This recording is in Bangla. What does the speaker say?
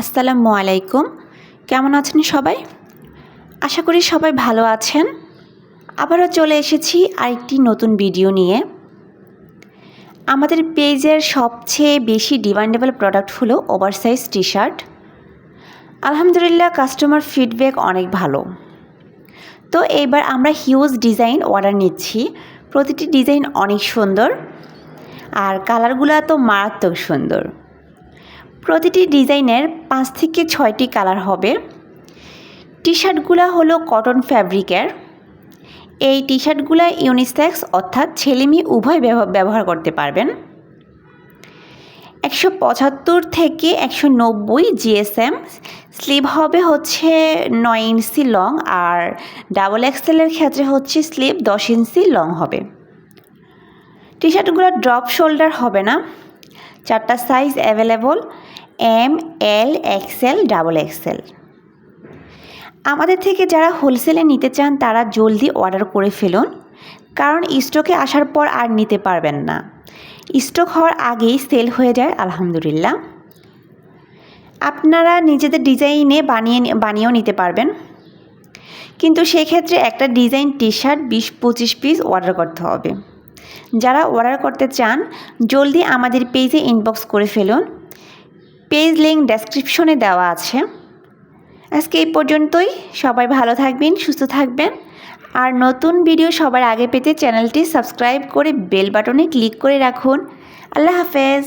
আসসালামু আলাইকুম। কেমন আছেন সবাই? আশা করি সবাই ভালো আছেন। আবারও চলে এসেছি আরেকটি নতুন ভিডিও নিয়ে। আমাদের পেজের সবচেয়ে বেশি ডিমান্ডেবল প্রোডাক্ট হলো ওভারসাইজ টি শার্ট আলহামদুলিল্লাহ কাস্টমার ফিডব্যাক অনেক ভালো। তো এইবার আমরা হিউজ ডিজাইন অর্ডার নিচ্ছি। প্রতিটি ডিজাইন অনেক সুন্দর। আর কালারগুলো তো মারাত্মক সুন্দর। প্রতিটি ডিজাইনের পাঁচ থেকে ছয়টি কালার হবে। টি শার্টগুলো হলো কটন ফ্যাব্রিকের। এই টি শার্টগুলো ইউনিসেক্স অর্থাৎ ছেলে মেয়ে উভয় ব্যব- ব্যবহার করতে পারবেন। একশো পঁচাত্তর থেকে একশো নব্বই জিএসএম স্লিভ হবে হচ্ছে নয় ইঞ্চি লং আর ডাবল এক্সেলের ক্ষেত্রে হচ্ছে স্লিভ দশ ইঞ্চি লং হবে। টি শার্টগুলো ড্রপ শোল্ডার হবে না। চারটা size available. M, L XL double XL আমাদের থেকে যারা হোলসেলে নিতে চান, তারা জলদি অর্ডার করে ফেলুন, কারণ স্টকে আসার পর আর নিতে পারবেন না। স্টক হওয়ার আগেই সেল হয়ে যায়, আলহামদুলিল্লাহ। আপনারা নিজেদের ডিজাইনে বানিয়ে বানিয়েও নিতে পারবেন। কিন্তু সেক্ষেত্রে একটা ডিজাইন টি শার্ট বিশ পঁচিশ পিস অর্ডার করতে হবে। যারা অর্ডার করতে চান, জলদি আমাদের পেজে ইনবক্স করে ফেলুন। পেজ লিঙ্ক ডেসক্রিপশনে দেওয়া আছে। আজকে এই পর্যন্তই। সবাই ভালো থাকবেন, সুস্থ থাকবেন। আর নতুন ভিডিও সবার আগে পেতে চ্যানেলটি সাবস্ক্রাইব করে বেল বাটনে ক্লিক করে রাখুন। আল্লাহ হাফেজ।